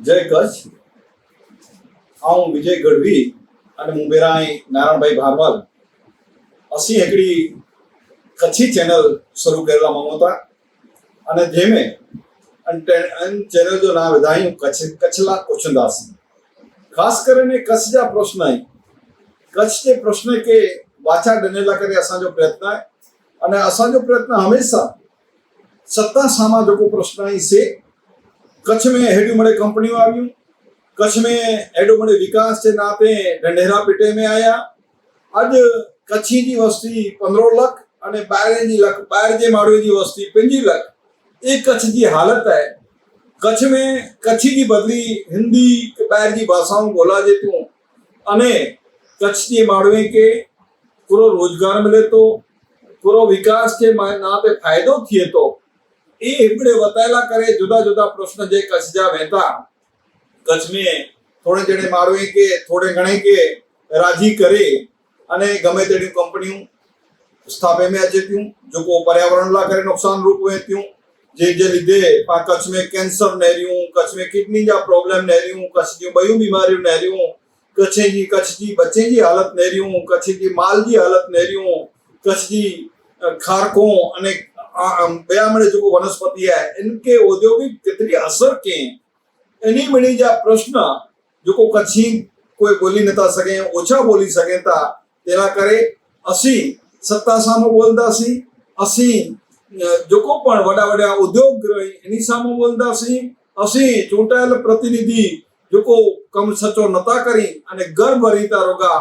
જય કચ્છ. આ હું વિજય ગઢવી અને મુંબેરાય નારાયણભાઈ ભારવાલ અસી એકડી કચ્છી ચેનલ શરૂ કરેલા મમતા અને જેમે ચેનલ જો નામ વધાયું કચ્છ કચ્છલા કુચુંદાસ. ખાસ કરીને કચ્છ જા પ્રશ્ન કચ્છ જે પ્રશ્ન કે વાચા ડનેલા કરે અસાંજો પ્રયત્ન અને અસાંજો પ્રયત્ન હંમેશા સત્તા સામા જેકો પ્રશ્ન છે. कच्छ में हेॾियूं मड़े कंपनियूं आयूं कच्छ में एॾो मड़े विकास जे नाते ढंढेरा पिटे में आया अॼु कच्छी जी वस्ती पंद्रहं लख अने ॿाहिरि जी लख ॿाहिरि जे माण्हूअ जी वस्ती पंजी लख એ કચ્છ जी हालत आहे કચ્છ में કચ્છી जी बदिली हिंदी કે ॿाहिरि जी भाषाऊं ॻोल्हाइजे थियूं अने कच्छ जे माण्हूअ खे पूरो रोज़गार मिले थो पूरो विकास जे मा- नाते फ़ाइदो थिए थो એ એમણે બતાયેલા કરે, જુદા જુદા પ્રશ્ન જે કચ્છ વહેતા કચ્છ થોડે જણે મારવે કે, થોડે ઘણે કે, રાજી કરે. અને ગમે તેની કંપનીઓ સ્થાપે મેં આજે ત્યું જોકો પર્યાવરણલા કરે નુકસાન રૂપ હોય ત્યું જે જે લીધે આ કચ્છ મેં કેન્સર નહેર્યું કચ્છ મેં કિડની જા પ્રોબ્લેમ નહેર્યું કચ્છ જી બયું બીમારી નહેર્યું કચ્છે જી કચ્છ જી બચ્ચે જી હાલત નહેર્યું કચ્છ જી માલ જી હાલત નહેર્યું કચ્છ જી ખારકો અને अने आ- अम, ॿिया मिड़े जेको वनस्पति आहे इनके औद्योगिक केतिरी असर कयईं इन मिड़ी जा प्रश्न जेको कच्छी कोई ॿोली नथा सघे ओछा ॿोली सघनि था तेना करे असीं सत्ता साम्हूं ॿोलंदासीं असीं अ, जेको पण वॾा वॾा उद्योग इन साम्हूं ॿोलंदासीं असीं चूंटायल प्रतिनिधि जेको कमु सचो नथा करी अने घर भरी था रुॻा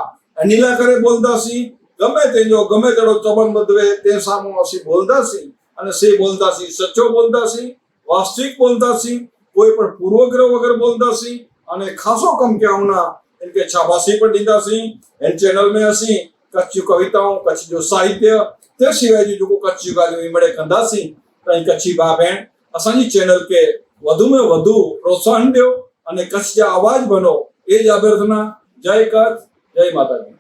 इन लाइ करे ॿोलंदासीं ગમે તેજો ગમે તેડો ચમન બધવે તે સામું અસી બોલદાસી અને સે બોલદાસી સચ્ચો બોલદાસી વાસ્તવિક બોલદાસી કોઈ પણ પૂર્વગ્રહ વગર બોલદાસી અને ખાસો કમ કે આવના इनके शाबाशी पण ॾींदासीं हिन चैनल में असीं कच्छ जूं कविताऊं कच्छ जो साहित्य ते सिवाय जी जेको कच्छ जूं ॻाल्हियूं हिमड़े कंदासीं त ऐं कच्छी भाउ भेण असांजी चैनल खे वधि में वधि प्रोत्साहन ॾियो અને કચ્છ जा आवाज़ बनो એ જ અભ્યર્થના જય કચ્છ જય માતાજી